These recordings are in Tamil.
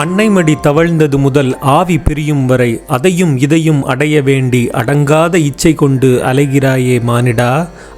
அன்னைமடி தவழ்ந்தது முதல் ஆவி பிரியும் வரை அதையும் இதையும் அடைய வேண்டி அடங்காத இச்சை கொண்டு அலைகிறாயே மானிடா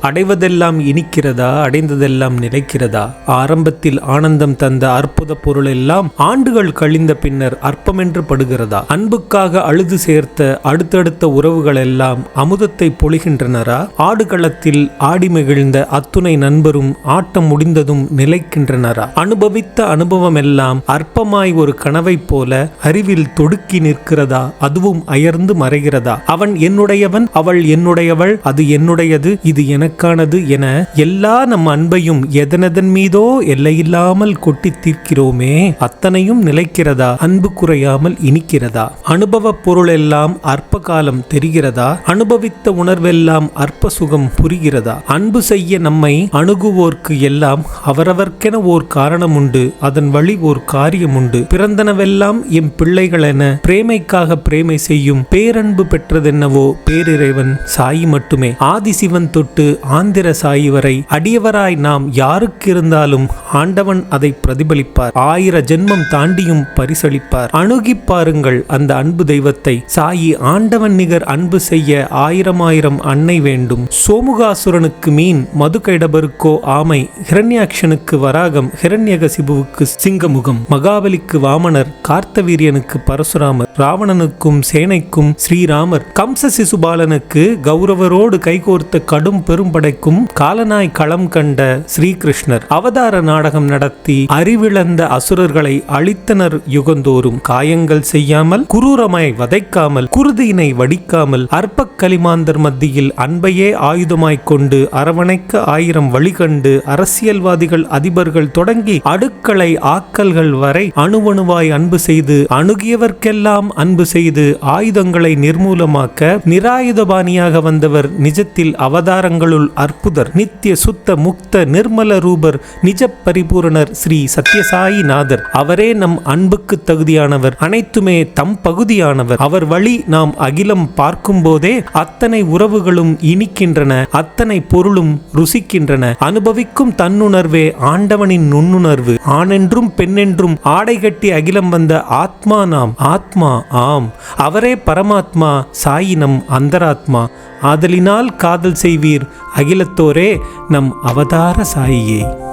அடைவதெல்லாம் இனிக்கிறதா அடைந்ததெல்லாம் நிலைக்கிறதா? ஆரம்பத்தில் ஆனந்தம் தந்த அற்புத பொருள் எல்லாம் ஆண்டுகள் கழிந்த பின்னர் அற்பமென்று படுகிறதா? அன்புக்காக அழுது சேர்த்த அடுத்தடுத்த உறவுகள் எல்லாம் அமுதத்தை பொழிகின்றனரா? ஆடுகளத்தில் ஆடி மகிழ்ந்த அத்துணை நண்பரும் ஆட்டம் முடிந்ததும் நிலைக்கின்றனரா? அனுபவித்த அனுபவம் எல்லாம் அற்பமாய் ஒரு கனவைப் போல அறிவில் தொடுக்கி நிற்கிறதா? அதுவும் அயர்ந்து மறைகிறதா? அவன் என்னுடையவன்? அவள் என்னுடையவள்? அது என்னுடையது? இது எனக்கானது என எல்லா நம் அன்பையும் எதனதன் மீதோ எல்லையில்லாமல் கொட்டி தீர்க்கிறோமே அத்தனையும் நிலைக்கிறதா? அன்பு குறையாமல் இனிக்கிறதா? அனுபவ பொருள் எல்லாம் அற்ப காலம் தெரிகிறதா? அனுபவித்த உணர்வெல்லாம் அற்ப சுகம் புரிகிறதா? அன்பு செய்ய நம்மை அணுகுவோர்க்கு எல்லாம் அவரவர்க்கென ஓர் காரணம் உண்டு அதன் வழி ஓர் காரியம் உண்டு பிறந்தனவெல்லாம் எம் பிள்ளைகள் என பிரேமைக்காக பிரேமை செய்யும் பேரன்பு பெற்றதென்னவோ பேரிறைவன் சாயி மட்டுமே. ஆதிசிவன் தொட்டு ஆந்திர சாயி வரை அடியவராய் நாம் யாருக்கு இருந்தாலும் ஆண்டவன் அதை பிரதிபலிப்பார். ஆயிர ஜென்மம் தாண்டியும் பரிசளிப்பார். அணுகி பாருங்கள் அந்த அன்பு தெய்வத்தை. சாயி ஆண்டவன் நிகர் அன்பு செய்ய ஆயிரம் ஆயிரம் அன்னை வேண்டும். சோமுகாசுரனுக்கு மீன் மதுகைடபருக்கோ ஆமை ஹிரண்யாக்ஷனுக்கு வராகம் ஹிரண்யகசிபுவுக்கு சிங்கமுகம் மகாபலிக்கு வாமன் வாமனர் கார்த்தவீரியனுக்கு பரசுராமர் ராவணனுக்கும் சேனைக்கும் ஸ்ரீராமர். கம்ச சிசுபாலனுக்கு கௌரவரோடு கைகோர்த்த கடும் பெரும்படைக்கும் காலனாய் களம் கண்ட ஸ்ரீகிருஷ்ணர் அவதார நாடகம் நடத்தி அறிவிழந்த அசுரர்களை அழித்தனர் யுகந்தோறும். காயங்கள் செய்யாமல் குரூரமாய் வதைக்காமல் குருதியினை வடிக்காமல் அற்ப களிமாந்தர் மத்தியில் அன்பையே ஆயுதமாய் கொண்டு அரவணைக்க ஆயிரம் வழிகண்டு அரசியல்வாதிகள் அதிபர்கள் தொடங்கி அடுக்களை ஆக்கல்கள் வரை அணுவணுவ அணுவணுவாய் அன்பு செய்து அணுகியவர்க்கெல்லாம் அன்பு செய்து ஆயுதங்களை நிர்மூலமாக்க நிராயுதபாணியாக வந்தவர் நிஜத்தில் அவதாரங்களுள் அற்புதர். நித்திய சுத்த முக்த நிர்மல ரூபர் நிஜ பரிபூரணர் ஸ்ரீ சத்யசாயி நாதர் அவரே நம் அன்புக்கு தகுதியானவர். அனைத்துமே தம் பகுதியானவர். அவர் வழி நாம் அகிலம் பார்க்கும் போதே அத்தனை உறவுகளும் இனிக்கின்றன. அத்தனை பொருளும் ருசிக்கின்றன. அனுபவிக்கும் தன்னுணர்வே ஆண்டவனின் நுண்ணுணர்வு. ஆணென்றும் பெண்ணென்றும் ஆடை கட்டி அகிலம் வந்த ஆத்மா நாம் ஆத்மா ஆம். அவரே பரமாத்மா சாயி நம் அந்தராத்மா. ஆதலினால் காதல் செய்வீர் அகிலத்தோரே நம் அவதார சாயியே.